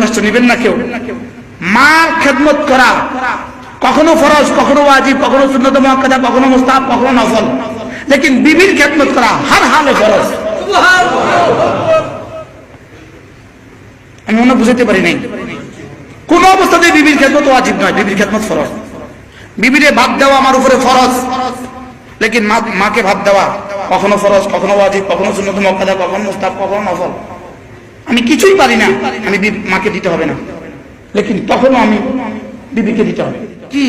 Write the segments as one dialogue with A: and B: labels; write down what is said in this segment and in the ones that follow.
A: কষ্ট নিবেন না কেউ। মার খেদমত করা, কখনো ফরজ, কখনো ওয়াজিব, কখনো সুন্নত মুআক্কাদা কখনো মুস্তাহাব, কখনো নফল। লেকিন বিবির খেদমত করা, হর হালে ফরজ। আমি মনে বুঝাতে পারি নাই। কোন অবস্থাতে বিবির খেদমত ওয়াজিব নয়, বিবির খেদমত ফরজ। বিবিরে ভাব দেওয়া আমার উপরে ফরজ। লেকিন মাকে ভাব দেওয়া, কখনো ফরজ, কখনো ওয়াজিব, কখনো সুন্নত মুআক্কাদা কখনো মুস্তাহাব, কখনো নফল। আমি কিছুই পারি না, আমি মাকে দিতে হবে না। লেকিন তখনও আমি বিবিকে দিতে হবে। কি?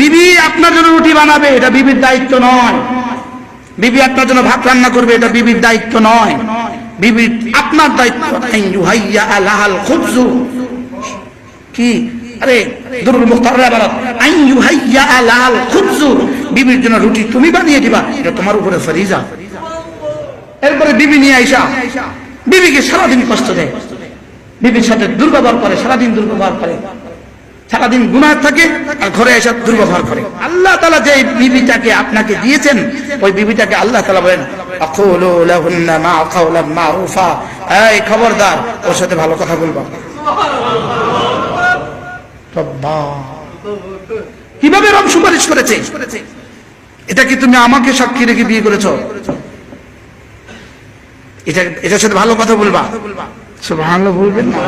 A: বিবি আপনার জন্য রুটি বানাবে, এটা বিবির দায়িত্ব নয়। বিবি আপনার জন্য ভাত রান্না করবে, এটা বিবির দায়িত্ব নয়। বিবির আপনার দায়িত্ব কি? আরে ইউহাইয়া আলাহাল খুবজু। বিবির জন্য রুটি তুমি বানিয়ে দিবা, এটা তোমার উপরে ফরিজা। এরপরে বিবি নিয়ে আইসা বিবিকে সারাদিন কষ্ট দেয়। বিবির সাথে দুর্ব্যবহার করে, সারাদিন দুর্ব্যবহার করে। সারাদিন গুনাহ থাকে আর ঘরে এসে দুর্ব্যবহার করে। আল্লাহ তালা যে বিবিটাকে আপনাকে দিয়েছেন, ওই বিবিটাকে আল্লাহ তালা বলেন খবরদার, ওর সাথে ভালো কথা বলবা। কীভাবে রব সুপারিশ করেছে? এটা কি তুমি আমাকে সাক্ষী রেখে বিয়ে করেছ? এটা এটার সাথে ভালো কথা বলবা। সুবহানাল্লাহ বলবেন না।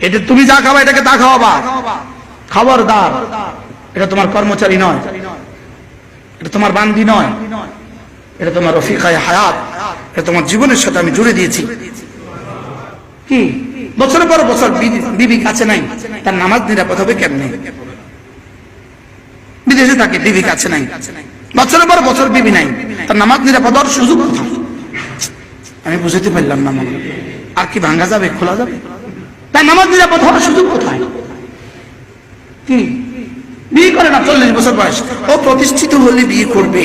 A: এটা তুমি যা খাবা এটাকে তা খাওয়াবা। খবরদার। এটা তোমার কর্মচারী নয়। এটা তোমার বান্দি নয়। এটা তোমার রফিকায় হায়াত। এটা তোমার জীবনের সাথে আমি জুড়ে দিয়েছি। কি? বছরের পর বছর বিবি- কাছে নাই। তার নামাজ নিরাপদ হবে কেমনে? বিদেশে থাকে বিবি কাছে নাই। বছরের পর বছর বিবি নাই। তার নামাজ নিরাপদ হওয়ার সুযোগ কোথায়? আমি বুঝতে পারলাম না মনে। আর কি ভাঙ্গা যাবে, খোলা যাবে? তাই নামাজ নিরাপদ হওয়ার সুযোগ কোথায়? কি? বিয়ে করে না, চল্লিশ বছর বয়স। ও প্রতিষ্ঠিত হলে বিয়ে করবে।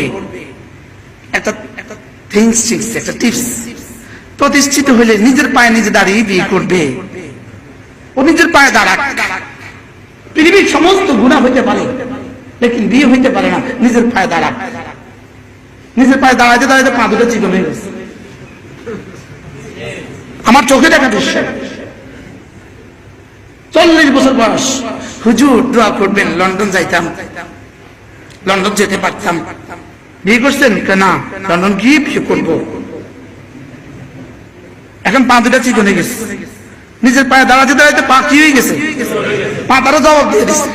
A: প্রতিষ্ঠিত হলে নিজের পায়ে নিজে দাঁড়িয়ে বিয়ে করবে। ও নিজের পায়ে দাঁড়াক। পৃথিবীর সমস্ত গুণা হইতে পারে, লেকিন বিয়ে হইতে পারে না, নিজের পায়ে দাঁড়াক। নিজের পায়ে দাঁড়াইতে দাঁড়াইতে পা দুটো চিকন হয়ে গেছে। আমার চোখে দেখা দৃশ্য। চল্লিশ বছর বয়স। হুজুর দোয়া করবেন, লন্ডন যাইতাম। লন্ডন যেতে পারতাম। বিয়ে করছেন? না? লন্ডন গিয়ে বিয়ে করব। এখন পা দুটা চিকন গেছে। নিজের পায়ে দাঁড়াতে দাঁড়াতে পা কি হয়ে গেছে? পা তারও জবাব দিয়ে দিচ্ছে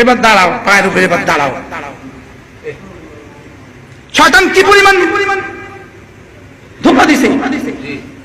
A: এবার দাঁড়াও, পায়ের উপরে এবার দাঁড়াও। দাঁড়াও শয়তান কি পরিমাণ পরিমাণ สิบข้อที่สิบ